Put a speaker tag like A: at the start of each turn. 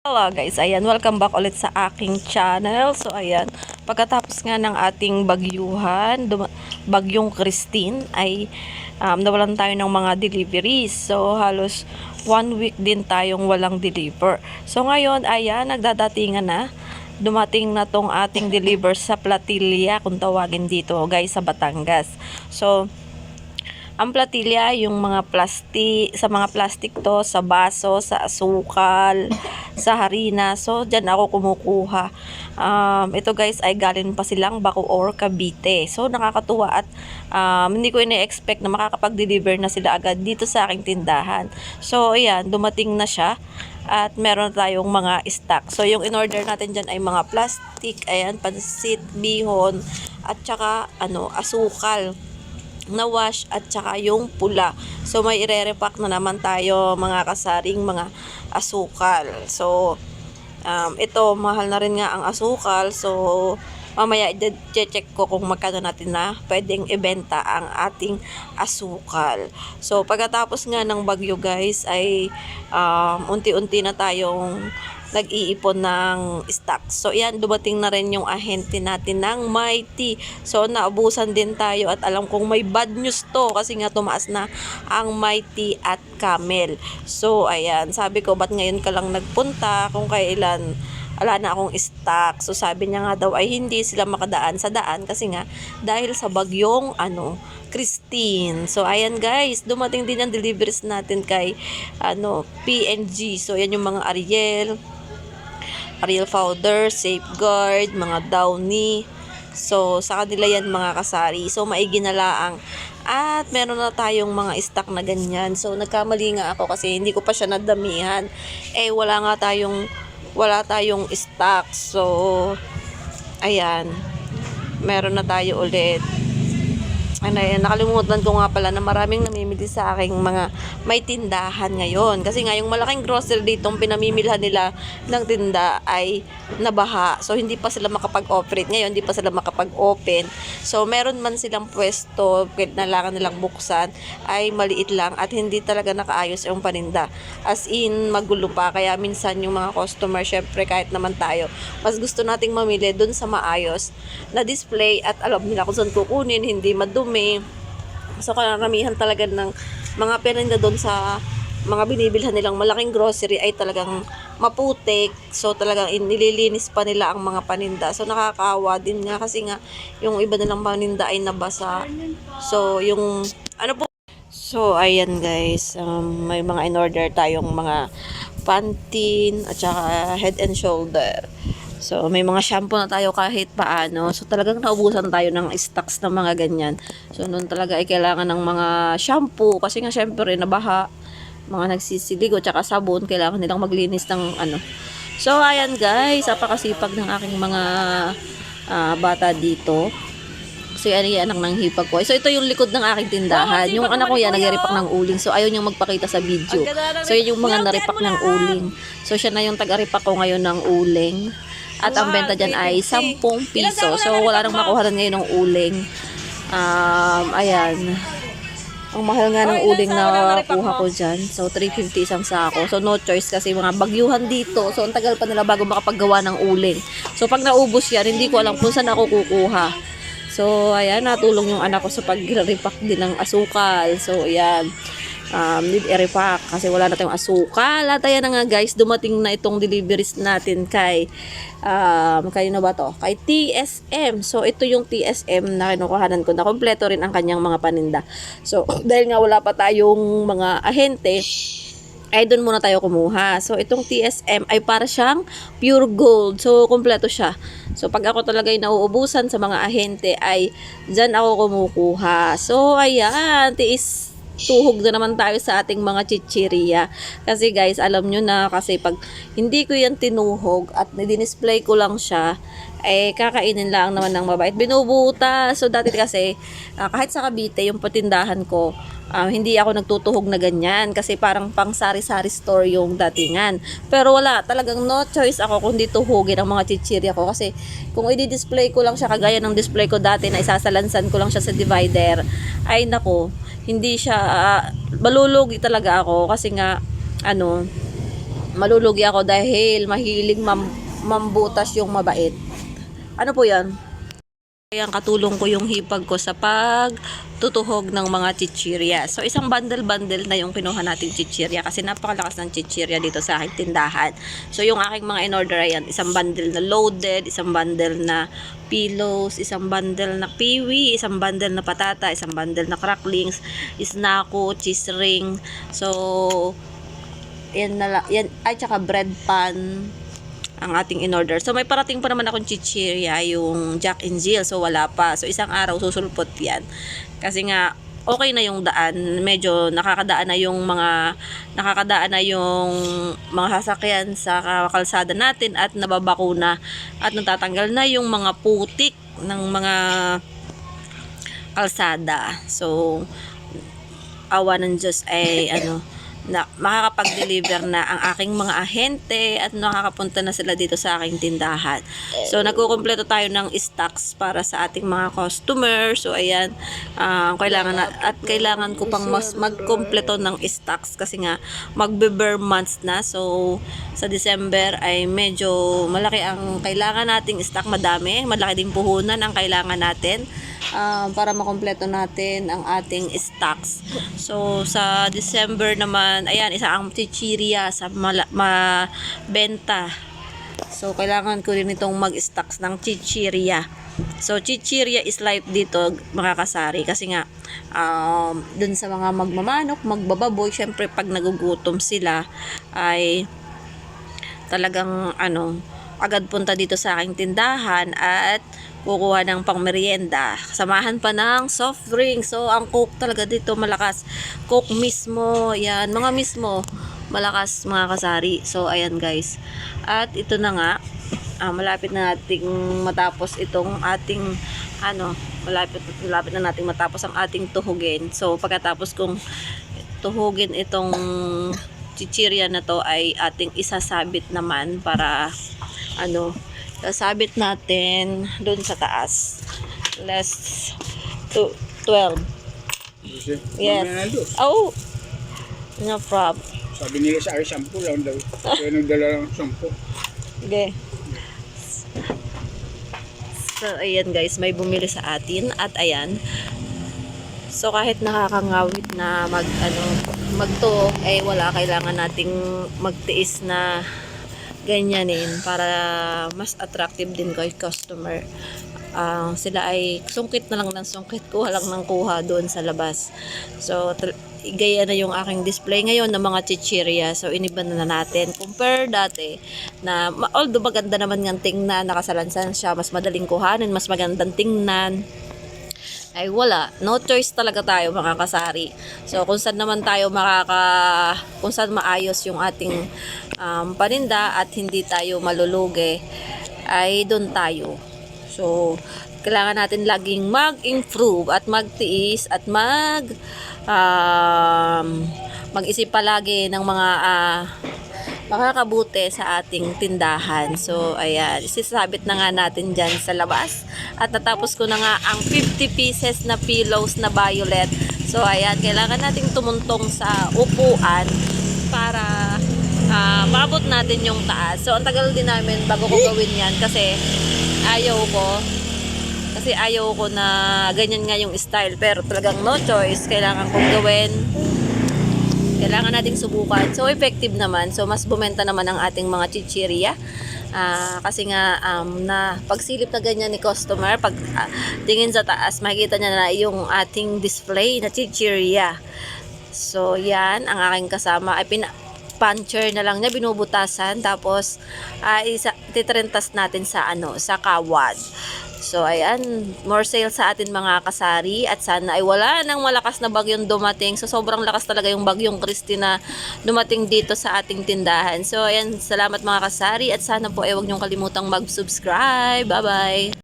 A: Hello guys, ayan, welcome back ulit sa aking channel. So ayan, pagkatapos nga ng ating bagyuhan, bagyong Christine, ay um, nawalan tayo ng mga deliveries. So halos one week din tayong walang deliver. So ngayon, ayan, nagdadatingan na. Dumating na tong ating deliver sa Platilla, kung tawagin dito guys, sa Batangas. So, ang platilla, yung mga plastic, sa mga plastic to, sa baso, sa asukal, sa harina. So, dyan ako kumukuha. Um, ito guys ay galing pa silang Bacoor, Cavite. So, nakakatuwa at um, hindi ko ina-expect na makakapag-deliver na sila agad dito sa aking tindahan. So, ayan, dumating na siya at meron tayong mga stock. So, yung in-order natin dyan ay mga plastic, ayan, pansit, bihon, at saka, ano, asukal na wash at saka yung pula. So may ire-repack na naman tayo mga kasaring mga asukal. So um, ito mahal na rin nga ang asukal. So mamaya i-check ko kung magkano natin na pwedeng ibenta ang ating asukal. So pagkatapos nga ng bagyo guys ay um, unti-unti na tayong nag-iipon ng stock. So, yan, dumating na rin yung ahente natin ng Mighty. So, naubusan din tayo at alam kong may bad news to kasi nga tumaas na ang Mighty at Camel. So, ayan, sabi ko, ba't ngayon ka lang nagpunta kung kailan wala na akong stock. So, sabi niya nga daw ay hindi sila makadaan sa daan kasi nga dahil sa bagyong ano, Christine. So, ayan guys, dumating din ang deliveries natin kay ano, PNG. So, yan yung mga Ariel, Ariel powder, safeguard, mga downy. So, sa kanila yan mga kasari. So, maigi na laang. At meron na tayong mga stock na ganyan. So, nagkamali nga ako kasi hindi ko pa siya nadamihan. Eh, wala nga tayong, wala tayong stock. So, ayan. Meron na tayo ulit. Ano yan, nakalimutan ko nga pala na maraming namimili sa aking mga may tindahan ngayon. Kasi nga yung malaking grocery dito, pinamimilhan nila ng tinda ay nabaha. So, hindi pa sila makapag-operate. Ngayon, hindi pa sila makapag-open. So, meron man silang pwesto, kailangan nilang buksan, ay maliit lang at hindi talaga nakaayos yung paninda. As in, magulo pa. Kaya minsan yung mga customer, syempre kahit naman tayo, mas gusto nating mamili dun sa maayos na display at alam nila kung saan kukunin, hindi madumi. So, karamihan talaga ng mga paninda doon sa mga binibilhan nilang malaking grocery ay talagang maputik. So, talagang nililinis pa nila ang mga paninda. So, nakakaawa din nga kasi nga yung iba nilang paninda ay nabasa. So, yung ano po So, ayan guys, um, may mga in-order tayong mga Pantene at saka Head and Shoulder. So, may mga shampoo na tayo kahit paano. So, talagang naubusan tayo ng stocks ng mga ganyan. So, noon talaga ay kailangan ng mga shampoo kasi nga syempre nabaha, mga nagsisiligo, tsaka sabon, kailangan nilang maglinis ng ano. So, ayan guys, apakasipag ng aking mga ah, bata dito. So, yan yung anak ng hipag ko. So, ito yung likod ng aking tindahan. Yung anak ko yan, nag-repack ng uling. So, ayaw niyang magpakita sa video. So, yun yung mga narepack ng uling. So, siya na yung taga-repack ko ngayon ng uling. At ang benta dyan ay 10 piso. So, wala nang makuha ngayon ng uling. Um, ayan. Ang mahal nga ng uling na kuha ko dyan. So, 350 isang sako. So, no choice kasi mga bagyuhan dito. So, ang tagal pa nila bago makapaggawa ng uling. So, pag naubos yan, hindi ko alam kung saan ako kukuha. So, ayan, natulong yung anak ko sa pag-repack din ng asukal. So, ayan. Um, need i-repack kasi wala na tayong asukal. At ayan na nga guys, dumating na itong deliveries natin kay, um, kayo na ba to? Kay TSM. So, ito yung TSM na kinukuhanan ko na kompleto rin ang kanyang mga paninda. So, dahil nga wala pa tayong mga ahente, ay doon muna tayo kumuha. So, itong TSM ay para siyang pure gold. So, kompleto siya. So, pag ako talaga ay nauubusan sa mga ahente, ay dyan ako kumukuha. So, ayan, tiis tuhog na naman tayo sa ating mga chichirya. Kasi guys, alam nyo na kasi pag hindi ko yan tinuhog at nidisplay ko lang siya, eh kakainin lang naman ng mabait. Binubuta. So dati kasi ah, kahit sa Cavite yung patindahan ko, ah, hindi ako nagtutuhog na ganyan kasi parang pang sari-sari store yung datingan. Pero wala, talagang no choice ako kundi tuhugin ang mga chichirya ko kasi kung i-display ko lang siya kagaya ng display ko dati na isasalansan ko lang siya sa divider, ay nako, hindi siya uh, balulugi talaga ako kasi nga ano malulugi ako dahil mahilig mam- mambutas yung mabait. Ano po yan? Kaya katulong ko yung hipag ko sa pagtutuhog ng mga chichirya. So isang bundle-bundle na yung kinuha nating chichirya kasi napakalakas ng chichirya dito sa aking tindahan. So yung aking mga in-order ayan, isang bundle na loaded, isang bundle na pillows, isang bundle na piwi, isang bundle na patata, isang bundle na cracklings, isnako, cheese ring. So yan na la- yan ay tsaka bread pan ang ating in-order. So, may parating pa naman akong chichirya, yung Jack and Jill. So, wala pa. So, isang araw susulpot yan. Kasi nga, okay na yung daan. Medyo nakakadaan na yung mga nakakadaan na yung mga sasakyan sa kalsada natin at nababakuna at natatanggal na yung mga putik ng mga kalsada. So, awa ng Diyos ay ano na makakapag-deliver na ang aking mga ahente at nakakapunta na sila dito sa aking tindahan. So, nagkukumpleto tayo ng stocks para sa ating mga customer. So, ayan, ah, kailangan na, at kailangan ko pang mas magkumpleto ng stocks kasi nga magbe-bare months na. So, sa December ay medyo malaki ang kailangan nating stock, madami. Malaki din puhunan ang kailangan natin ah, para makompleto natin ang ating stocks. So, sa December naman, ayan, isa ang chichirya sa mabenta. So, kailangan ko rin itong mag-stocks ng chichirya. So, chichirya is life dito, mga kasari. Kasi nga, um, dun sa mga magmamanok, magbababoy, syempre pag nagugutom sila, ay talagang ano, agad punta dito sa aking tindahan at kukuha ng pangmerienda. Samahan pa ng soft drink. So, ang coke talaga dito malakas. Coke mismo, yan, mga mismo, malakas mga kasari. So, ayan guys. At ito na nga, ah, malapit na nating matapos itong ating ano, malapit, malapit na nating matapos ang ating tuhugin. So, pagkatapos kong tuhugin itong chichirya na to ay ating isasabit naman para ano, sasabit natin doon sa taas. Less to 12.
B: Kasi,
A: Yes. Oh, no problem.
B: Sabi nila sa akin, sampu lang daw. Kaya nagdala lang sampu.
A: Okay. So, ayan guys, may bumili sa atin at ayan. So, kahit nakakangawit na mag, ano, magtuok, eh wala, kailangan nating magtiis na ganyanin para mas attractive din kay customer. Ah, sila ay sungkit na lang ng sungkit, kuha lang ng kuha doon sa labas. So, gaya na yung aking display ngayon ng mga chichirya. So, iniba na natin. Compare dati na, although maganda naman ng tingnan, nakasalansan siya, mas madaling kuhanin, mas magandang tingnan ay wala. No choice talaga tayo mga kasari. So kung saan naman tayo makaka kung saan maayos yung ating um, paninda at hindi tayo malulugi ay doon tayo. So kailangan natin laging mag-improve at magtiis at mag um, mag-isip palagi ng mga ah, makakabuti sa ating tindahan. So, ayan, isasabit na nga natin dyan sa labas. At natapos ko na nga ang 50 pieces na pillows na violet. So, ayan, kailangan nating tumuntong sa upuan para ah, maabot natin yung taas. So, ang tagal din namin bago ko gawin yan kasi ayaw ko kasi ayaw ko na ganyan nga yung style pero talagang no choice kailangan kong gawin kailangan nating subukan. So, effective naman. So, mas bumenta naman ang ating mga chichirya. Ah, kasi nga, um, na pagsilip na ganyan ni customer, pag ah, tingin sa taas, makikita niya na yung ating display na chichirya. So, yan, ang aking kasama ay pina puncher na lang niya, binubutasan, tapos uh, isa, titrentas natin sa ano, sa kawad. So, ayan, more sales sa atin mga kasari at sana ay wala nang malakas na bagyong dumating. So, sobrang lakas talaga yung bagyong Christy na dumating dito sa ating tindahan. So, ayan, salamat mga kasari at sana po ay huwag niyong kalimutang mag-subscribe. Bye-bye!